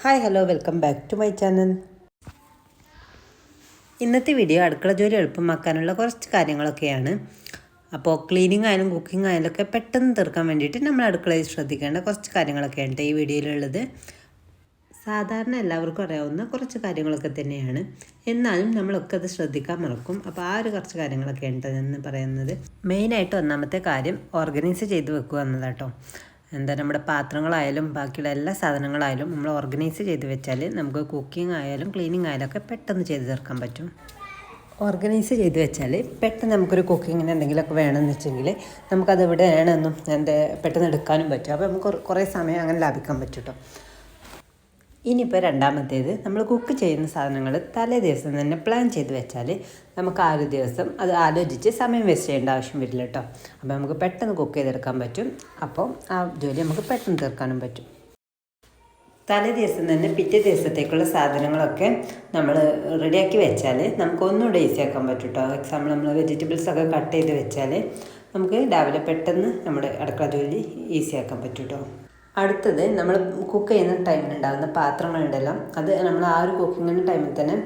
Hi hello welcome back to my channel. ഇന്നത്തെ video അടുക്കള ജോലി എളുപ്പമാക്കാനുള്ള കുറച്ച് കാര്യങ്ങളൊക്കെയാണ്. അപ്പോൾ ക്ലീനിങ് ആയാലും കുക്കിംഗ് ആയാലും ഒക്കെ പെട്ടെന്ന് തീർക്കാൻ വേണ്ടിയിട്ട് നമ്മൾ അടുക്കളയിൽ ശ്രദ്ധിക്കേണ്ട കുറച്ച് കാര്യങ്ങളൊക്കെയാണ് ഈ വീഡിയോയിലുള്ളത്. സാധാരണ എല്ലാവർക്കും അറിയാവുന്ന കുറച്ച് കാര്യങ്ങളൊക്കെ തന്നെയാണ്. എന്നാലും നമ്മളൊക്കെ അത് ശ്രദ്ധിക്കാൻ മറക്കും. അപ്പോൾ ആ ഒരു കുറച്ച് കാര്യങ്ങളൊക്കെ ഉണ്ട് എന്ന് പറയുന്നത് മെയിനായിട്ട് ഒന്നാമത്തെ കാര്യം ഓർഗനൈസ് ചെയ്ത് വെക്കുക എന്നതാട്ടോ. എന്താ നമ്മുടെ പാത്രങ്ങളായാലും ബാക്കിയുള്ള എല്ലാ സാധനങ്ങളായാലും നമ്മൾ ഓർഗനൈസ് ചെയ്ത് വെച്ചാൽ നമുക്ക് കുക്കിംഗ് ആയാലും ക്ലീനിങ് ആയാലും ഒക്കെ പെട്ടെന്ന് ചെയ്ത് തീർക്കാൻ പറ്റും. ഓർഗനൈസ് ചെയ്ത് വെച്ചാൽ പെട്ടെന്ന് നമുക്കൊരു കുക്കിങ്ങിന് എന്തെങ്കിലുമൊക്കെ വേണമെന്ന് വെച്ചെങ്കിൽ നമുക്കത് എവിടെ വേണമെന്നും എന്താ പെട്ടെന്ന് എടുക്കാനും പറ്റും. അപ്പോൾ നമുക്ക് കുറേ സമയം അങ്ങനെ ലാഭിക്കാൻ പറ്റും കേട്ടോ. ഇനിയിപ്പോൾ രണ്ടാമത്തേത് നമ്മൾ കുക്ക് ചെയ്യുന്ന സാധനങ്ങൾ തലേ ദിവസം തന്നെ പ്ലാൻ ചെയ്ത് വെച്ചാൽ നമുക്ക് ആ ഒരു ദിവസം അത് ആലോചിച്ച് സമയം വേസ്റ്റ് ചെയ്യേണ്ട ആവശ്യം വരില്ല കേട്ടോ അപ്പോൾ നമുക്ക് പെട്ടെന്ന് കുക്ക് ചെയ്തെടുക്കാൻ പറ്റും. അപ്പോൾ ആ ജോലി നമുക്ക് പെട്ടെന്ന് തീർക്കാനും പറ്റും. തലേ ദിവസം തന്നെ പിറ്റേ ദിവസത്തേക്കുള്ള സാധനങ്ങളൊക്കെ നമ്മൾ റെഡിയാക്കി വെച്ചാൽ നമുക്ക് ഒന്നുകൂടെ ഈസി ആക്കാൻ പറ്റും കേട്ടോ എക്സാമ്പിൾ നമ്മൾ വെജിറ്റബിൾസ് ഒക്കെ കട്ട് ചെയ്ത് വെച്ചാൽ നമുക്ക് രാവിലെ പെട്ടെന്ന് നമ്മുടെ അടുക്കള ജോലി ഈസി ആക്കാൻ പറ്റും കേട്ടോ അടുത്തത് നമ്മൾ കുക്ക് ചെയ്യുന്ന ടൈമിലുണ്ടാകുന്ന പാത്രങ്ങളുണ്ടല്ലോ. അത് നമ്മൾ ആ ഒരു കുക്കിങ്ങിന്റെ ടൈമിൽ തന്നെ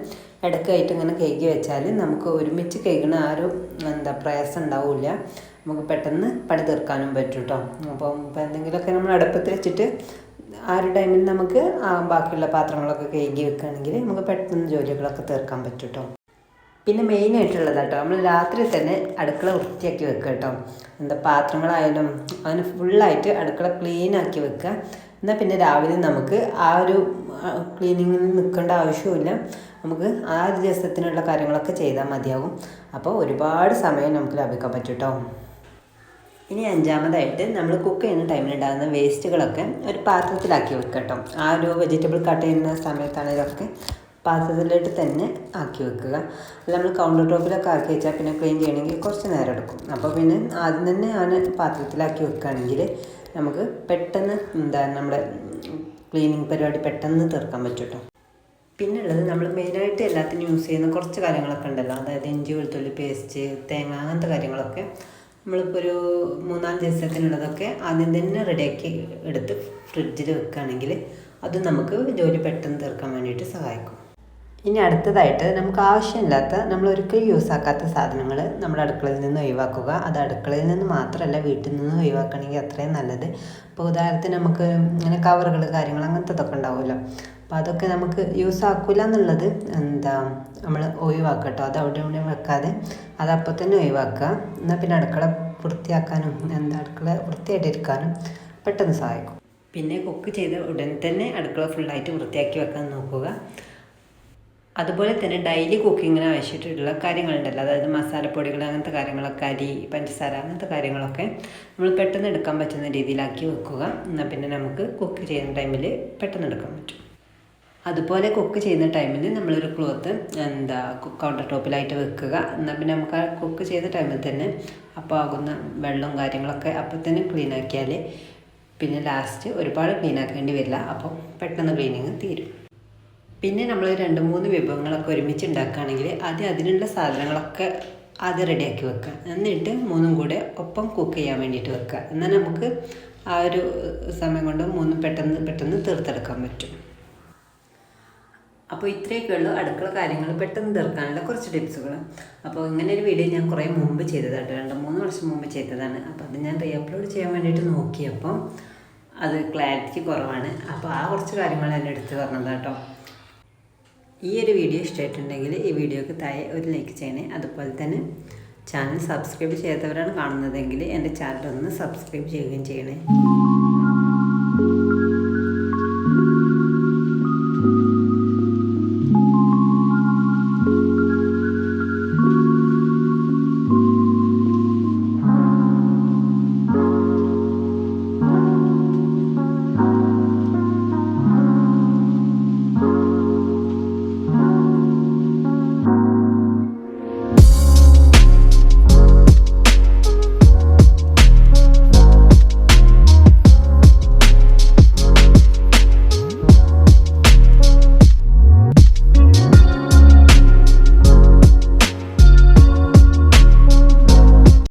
ഇടയ്ക്കായിട്ട് ഇങ്ങനെ കേക്ക് വെച്ചാൽ നമുക്ക് ഒരുമിച്ച് കേൾക്കുന്ന ആ ഒരു എന്താ പ്രയാസം ഉണ്ടാവില്ല. നമുക്ക് പെട്ടെന്ന് പണി തീർക്കാനും പറ്റും കേട്ടോ അപ്പം ഇപ്പം എന്തെങ്കിലുമൊക്കെ നമ്മൾ അടുപ്പത്തിൽ വെച്ചിട്ട് ആ ഒരു ടൈമിൽ നമുക്ക് ബാക്കിയുള്ള പാത്രങ്ങളൊക്കെ കഴുകി വെക്കുകയാണെങ്കിൽ നമുക്ക് പെട്ടെന്ന് ജോലികളൊക്കെ തീർക്കാൻ പറ്റും കേട്ടോ പിന്നെ മെയിനായിട്ടുള്ളത് കേട്ടോ. നമ്മൾ രാത്രി തന്നെ അടുക്കള വൃത്തിയാക്കി വെക്കുക കേട്ടോ. എന്താ പാത്രങ്ങളായാലും അതിന് ഫുള്ളായിട്ട് അടുക്കള ക്ലീൻ ആക്കി വെക്കുക. എന്നാൽ പിന്നെ രാവിലെ നമുക്ക് ആ ഒരു ക്ലീനിങ്ങിൽ നിൽക്കേണ്ട ആവശ്യമില്ല നമുക്ക് ആ ഒരു ദിവസത്തിനുള്ള കാര്യങ്ങളൊക്കെ ചെയ്താൽ മതിയാകും. അപ്പോൾ ഒരുപാട് സമയം നമുക്ക് ലാഭിക്കാൻ പറ്റും കേട്ടോ. ഇനി അഞ്ചാമതായിട്ട് നമ്മൾ കുക്ക് ചെയ്യുന്ന ടൈമിൽ ഉണ്ടാകുന്ന വേസ്റ്റുകളൊക്കെ ഒരു പാത്രത്തിലാക്കി വെക്കുക ആ ഒരു വെജിറ്റബിൾ കട്ട് ചെയ്യുന്ന സമയത്താണെങ്കിലൊക്കെ പാത്രത്തിലിട്ട് തന്നെ ആക്കി വെക്കുക. അല്ല നമ്മൾ കൗണ്ടർ ടോപ്പിലൊക്കെ ആക്കി വെച്ചാൽ പിന്നെ ക്ലീൻ ചെയ്യണമെങ്കിൽ കുറച്ച് നേരം എടുക്കും. അപ്പോൾ പിന്നെ ആദ്യം തന്നെ ആണ് പാത്രത്തിലാക്കി വെക്കുകയാണെങ്കിൽ നമുക്ക് പെട്ടെന്ന് എന്താ നമ്മുടെ ക്ലീനിങ് പരിപാടി പെട്ടെന്ന് തീർക്കാൻ പറ്റൂട്ടോ. കേട്ടോ പിന്നെ ഉള്ളത് നമ്മൾ മെയിനായിട്ട് എല്ലാത്തിനും യൂസ് ചെയ്യുന്ന കുറച്ച് കാര്യങ്ങളൊക്കെ ഉണ്ടല്ലോ. അതായത് ഇഞ്ചി വെളുത്തുള്ളി പേസ്റ്റ് തേങ്ങ അങ്ങനത്തെ കാര്യങ്ങളൊക്കെ നമ്മളിപ്പോൾ ഒരു മൂന്നാൽ ദിവസത്തിനുള്ളതൊക്കെ ആദ്യം തന്നെ റെഡിയാക്കി എടുത്ത് ഫ്രിഡ്ജിൽ വെക്കുകയാണെങ്കിൽ അത് നമുക്ക് ജോലി പെട്ടെന്ന് തീർക്കാൻ വേണ്ടിയിട്ട് സഹായിക്കും. ഇനി അടുത്തതായിട്ട് നമുക്ക് ആവശ്യമില്ലാത്ത നമ്മൾ ഒരിക്കലും യൂസ് ആക്കാത്ത സാധനങ്ങൾ നമ്മുടെ അടുക്കളയിൽ നിന്ന് ഒഴിവാക്കുക. അത് അടുക്കളയിൽ നിന്ന് മാത്രമല്ല വീട്ടിൽ നിന്ന് ഒഴിവാക്കണമെങ്കിൽ അത്രയും നല്ലത്. ഇപ്പോൾ ഉദാഹരണത്തിന് നമുക്ക് ഇങ്ങനെ കവറുകൾ കാര്യങ്ങൾ അങ്ങനത്തതൊക്കെ ഉണ്ടാവുമല്ലോ. അപ്പോൾ അതൊക്കെ നമുക്ക് യൂസ് ആക്കില്ല എന്നുള്ളത് എന്താ നമ്മൾ ഒഴിവാക്കുക കേട്ടോ അത് അവിടെ ഇവിടെ വെക്കാതെ അത് അപ്പോൾ തന്നെ ഒഴിവാക്കുക. എന്നാൽ പിന്നെ അടുക്കള വൃത്തിയാക്കാനും എന്താ അടുക്കള വൃത്തിയായിട്ടിരിക്കാനും പെട്ടെന്ന് സഹായിക്കും. പിന്നെ കുക്ക് ചെയ്ത ഉടൻ തന്നെ അടുക്കള ഫുള്ളായിട്ട് വൃത്തിയാക്കി വെക്കാൻ നോക്കുക. അതുപോലെ തന്നെ ഡെയിലി കുക്കിങ്ങിന് ആവശ്യമായിട്ടുള്ള കാര്യങ്ങളുണ്ടല്ലോ. അതായത് മസാലപ്പൊടികൾ അങ്ങനത്തെ കാര്യങ്ങളൊക്കെ അരി പഞ്ചസാര അങ്ങനത്തെ കാര്യങ്ങളൊക്കെ നമ്മൾ പെട്ടെന്ന് എടുക്കാൻ പറ്റുന്ന രീതിയിലാക്കി വെക്കുക. എന്നാൽ പിന്നെ നമുക്ക് കുക്ക് ചെയ്യുന്ന ടൈമിൽ പെട്ടെന്ന് എടുക്കാൻ പറ്റും. അതുപോലെ കുക്ക് ചെയ്യുന്ന ടൈമിൽ നമ്മളൊരു ക്ലോത്ത് എന്താ കുക്ക് കൗണ്ടർ ടോപ്പിലായിട്ട് വെക്കുക. എന്നാൽ പിന്നെ നമുക്ക് ആ കുക്ക് ചെയ്ത ടൈമിൽ തന്നെ അപ്പോൾ ആകുന്ന വെള്ളവും കാര്യങ്ങളൊക്കെ അപ്പോൾ തന്നെ ക്ലീൻ ആക്കിയാൽ പിന്നെ ലാസ്റ്റ് ഒരുപാട് ക്ലീൻ ആക്കേണ്ടി വരില്ല. അപ്പോൾ പെട്ടെന്ന് ക്ലീനിങ് തീരും. പിന്നെ നമ്മൾ രണ്ട് മൂന്ന് വിഭവങ്ങളൊക്കെ ഒരുമിച്ച് ഉണ്ടാക്കുകയാണെങ്കിൽ ആദ്യം അതിനുള്ള സാധനങ്ങളൊക്കെ ആദ്യം റെഡിയാക്കി വെക്കുക. എന്നിട്ട് മൂന്നും കൂടെ ഒപ്പം കുക്ക് ചെയ്യാൻ വേണ്ടിയിട്ട് വെക്കുക. എന്നാൽ നമുക്ക് ആ ഒരു സമയം കൊണ്ട് മൂന്നും പെട്ടെന്ന് പെട്ടെന്ന് തീർത്തെടുക്കാൻ പറ്റും. അപ്പോൾ ഇത്രയൊക്കെ ഉള്ളൂ അടുക്കള കാര്യങ്ങൾ പെട്ടെന്ന് തീർക്കാനുള്ള കുറച്ച് ടിപ്സുകൾ. അപ്പോൾ ഇങ്ങനെ ഒരു വീഡിയോ ഞാൻ കുറേ മുമ്പ് ചെയ്തതാണ് രണ്ട് മൂന്ന് വർഷം മുമ്പ് ചെയ്തതാണ്. അപ്പോൾ അത് ഞാൻ റീ അപ്ലോഡ് ചെയ്യാൻ വേണ്ടിയിട്ട് നോക്കിയപ്പം അത് ക്ലാരിറ്റി കുറവാണ്. അപ്പോൾ ആ കുറച്ച് കാര്യങ്ങൾ എന്റെ എടുത്ത് പറഞ്ഞതാണ് കേട്ടോ ഈ ഒരു വീഡിയോ ഇഷ്ടമായിട്ടുണ്ടെങ്കിൽ ഈ വീഡിയോക്ക് താഴെ ഒരു ലൈക്ക് ചെയ്യണേ. അതുപോലെ തന്നെ ചാനൽ സബ്സ്ക്രൈബ് ചെയ്യാത്തവരാണ് കാണുന്നതെങ്കിൽ എന്റെ ചാനൽ ഒന്ന് സബ്സ്ക്രൈബ് ചെയ്യുകയും ചെയ്യണേ.